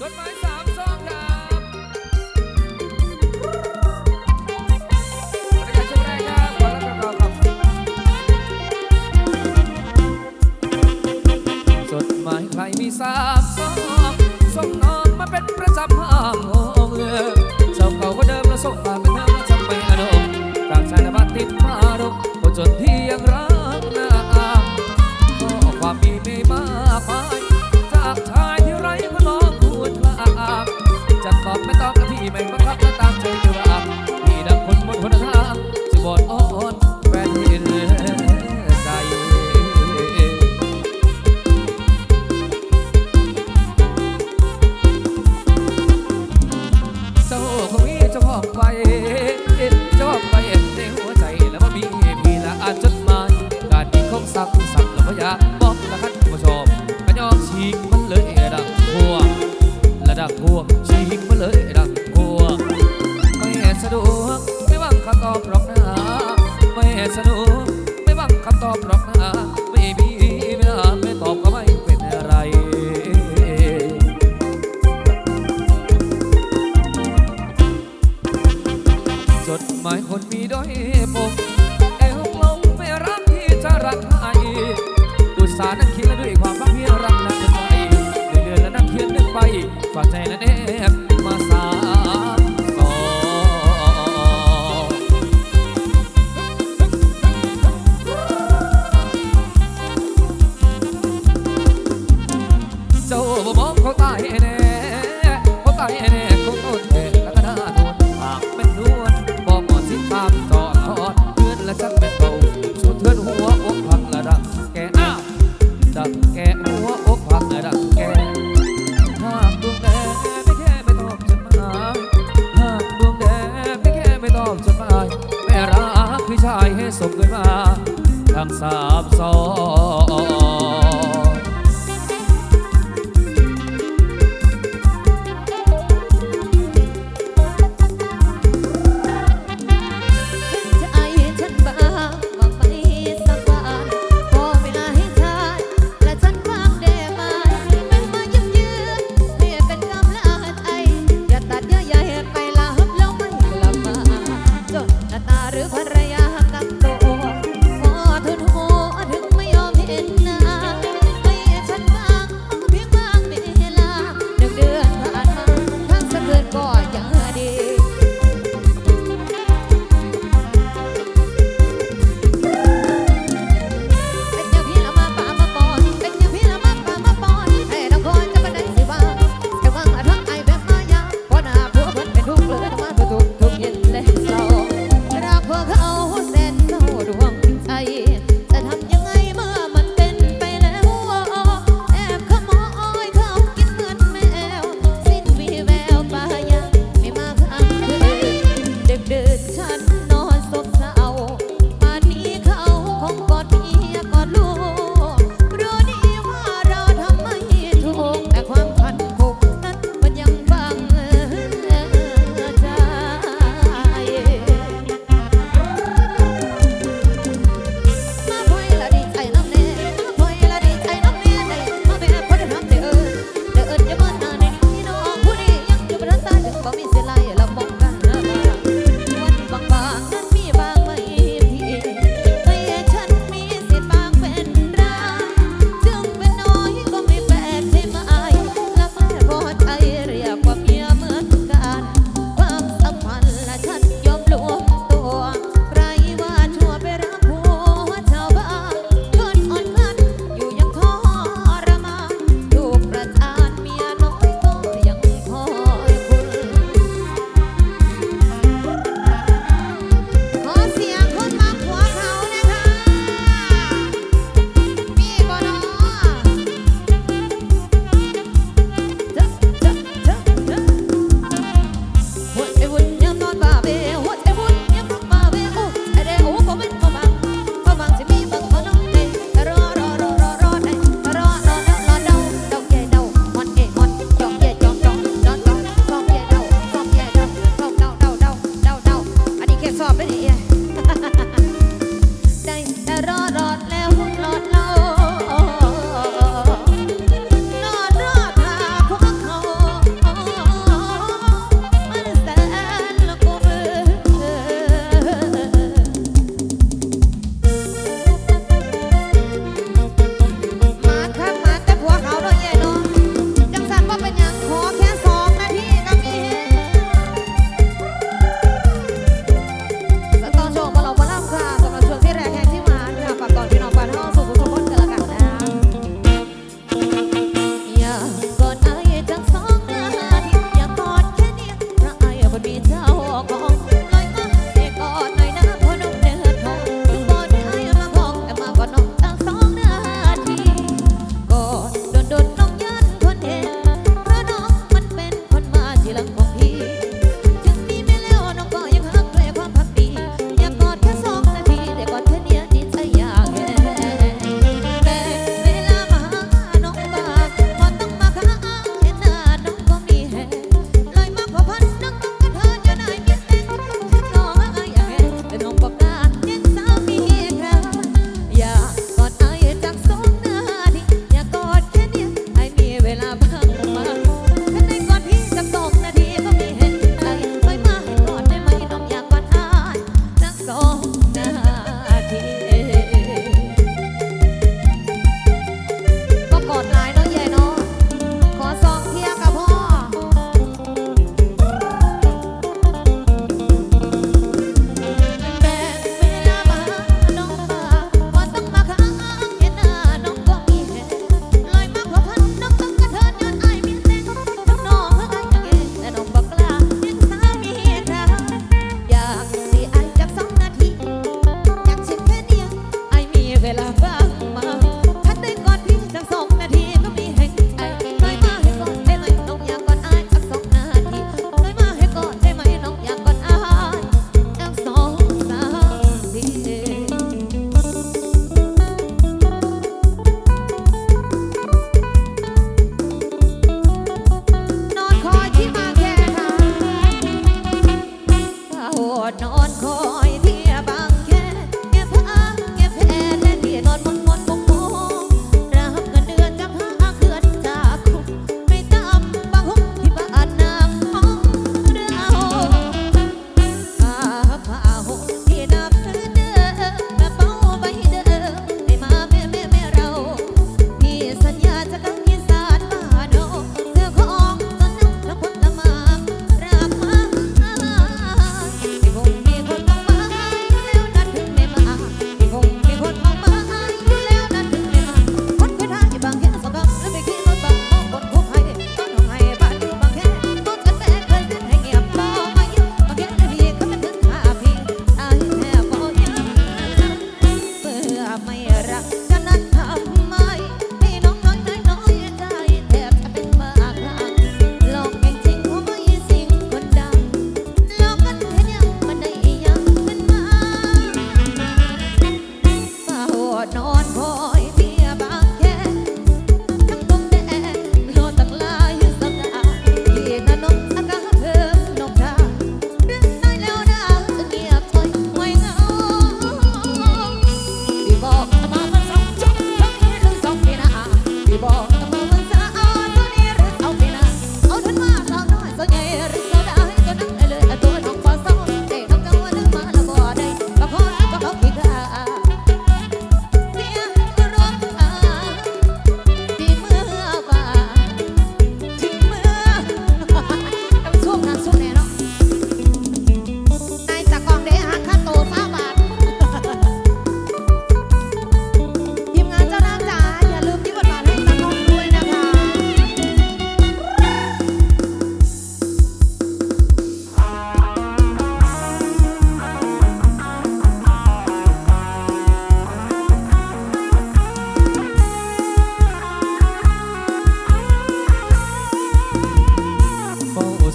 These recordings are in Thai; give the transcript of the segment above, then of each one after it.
จดหมายำ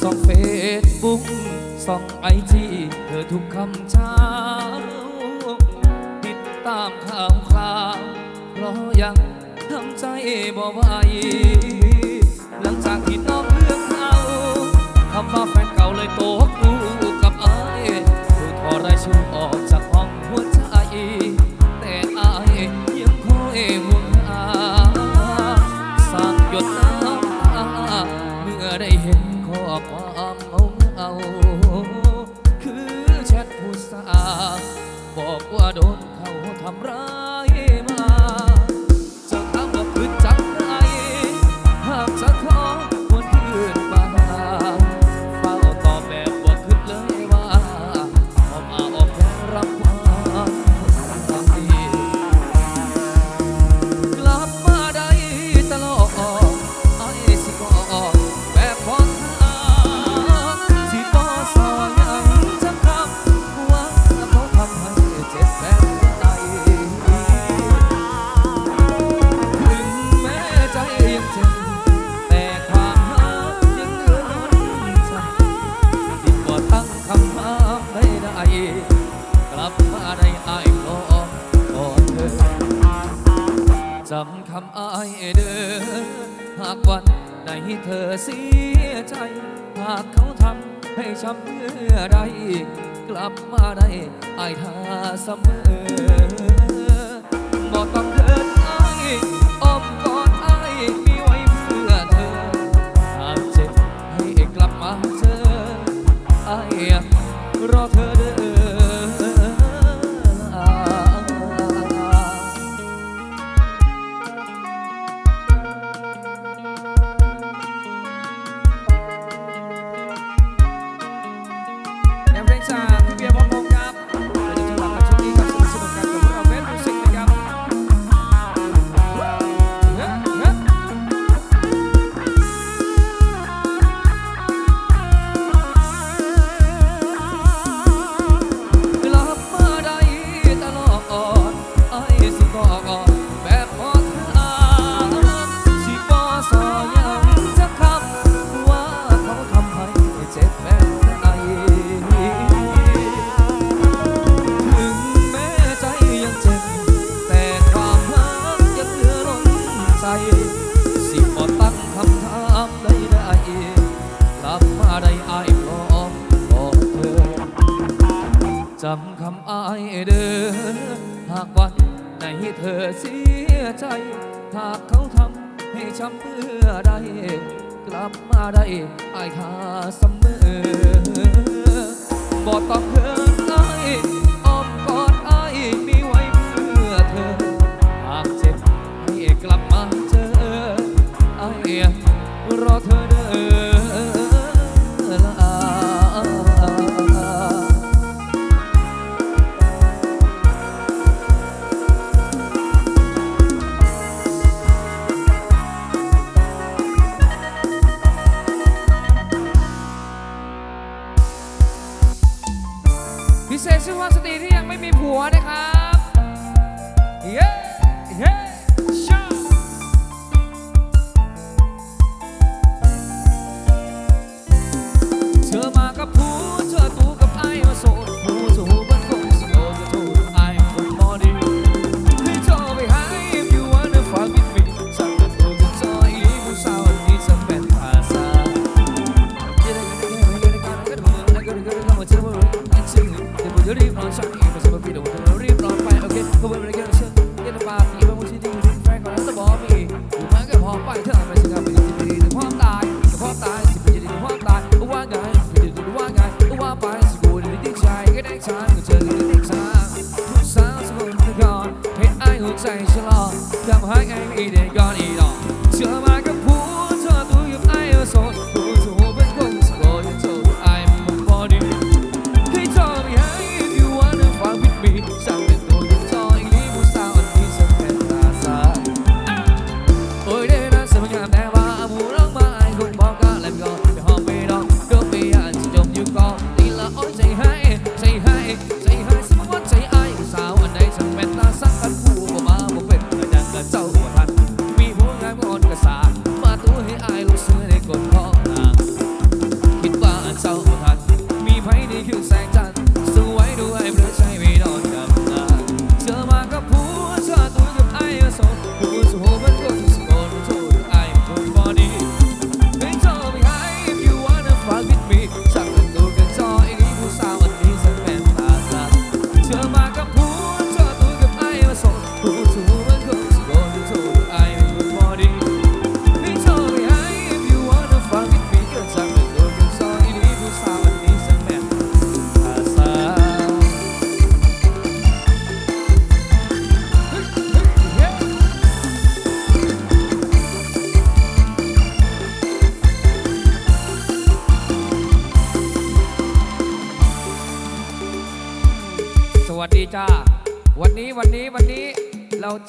ส่องเฟซบุ๊กส่องไอจีเธอทุกคำเช้า ติดตามข่าวคราวรออย่างทำใจบ่ไหวหลังจากที่นอกเรื่องเขาคำว่าแฟนเก่าเลยโตกลูกับไอ้ดูทอรายชื่อออก เมื่อไรกลับมาได้ไอายท่าเสมอบอกต้องเดินไอายอ้อมกอดไอายมีไว้เพื่อเธอหากเจ็บให้กลับมาเจอไอายรอเธอ ช้ำเมื่อใดกลับมาได้ไอ้ค่าเสมอบ่ต้องเพิ่งอ้อ้อมกอดไอ้มีไวเพื่อเธอ หากเจ็บให้กลับมาเจอไอ้รอเธอ พิเศษสุภาสตรีที่ยังไม่มีผัวนะครับ เย้ it ain't gone.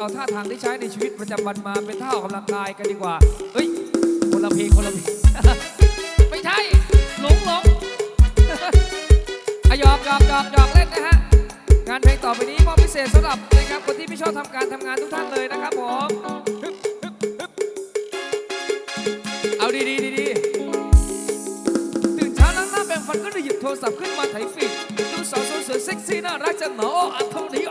เอาท่าทางที่ใช้ในชีวิตประจำวันมาเป็นท่าออกกำลังกายกันดีกว่า เฮ้ย คนละเพลงคนละเพลง ไม่ใช่ หลงหลงอหยอกหยอกหยอกอกเล่นนะฮะ งานเพลงต่อไปนี้มอบพิเศษสำหรับนะครับคนที่ไม่ชอบทำการทำงานทุกท่านเลยนะครับผม เอาดีดีดีตื่นเช้าล้างหน้าแปรงฟันก็ได้หยิบโทรศัพท์ขึ้นมาถ่ายฟีดดูสาวสวยเซ็กซี่น่ารักจังหมออัดเท่งนี้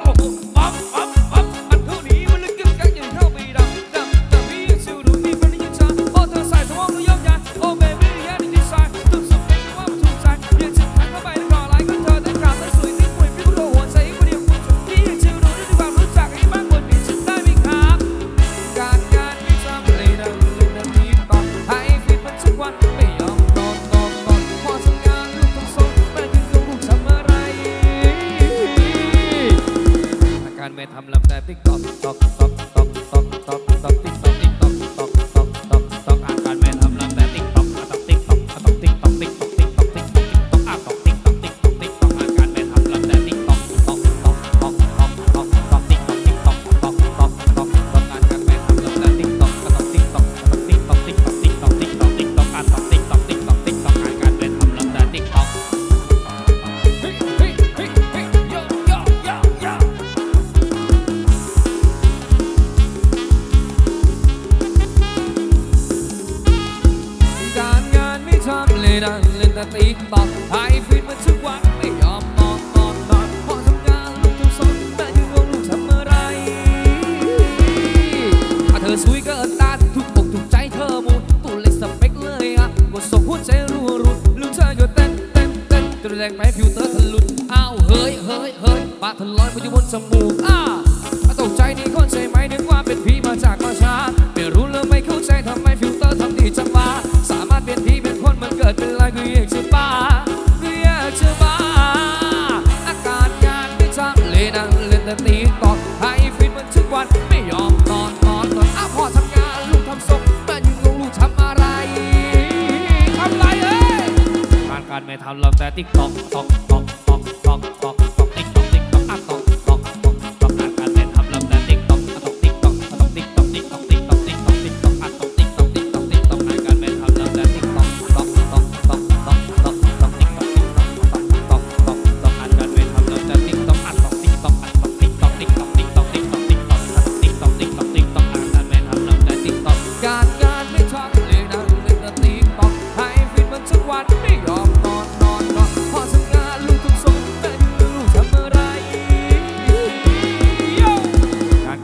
แรงไปผิวเตอร์ทะลุดอ้าวเฮ้ยเฮ้ยเฮ้ยปากทะลอยมาอยู่บนสมูกอ้าตกใจนี่คนใช่ไหมนึกว่าเป็นพี่มาจากมาชาไม่รู้เลยไม่เข้าใจทำไมฟิวเตอร์ทำดีจังวะสามารถเป็นพี่เป็นคนมันเกิดเป็นลายคือเอกจะป้าำเราแต่ติ๊กตอกตอกตอก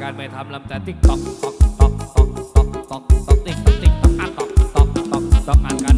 การไม่ทำลำแต่ติ๊กต๊อกต๊อกต๊อกต๊อกต๊อกต๊อกติ๊กต๊อกติ๊กต๊อกอะตอกต๊อกต๊อกอ่านการ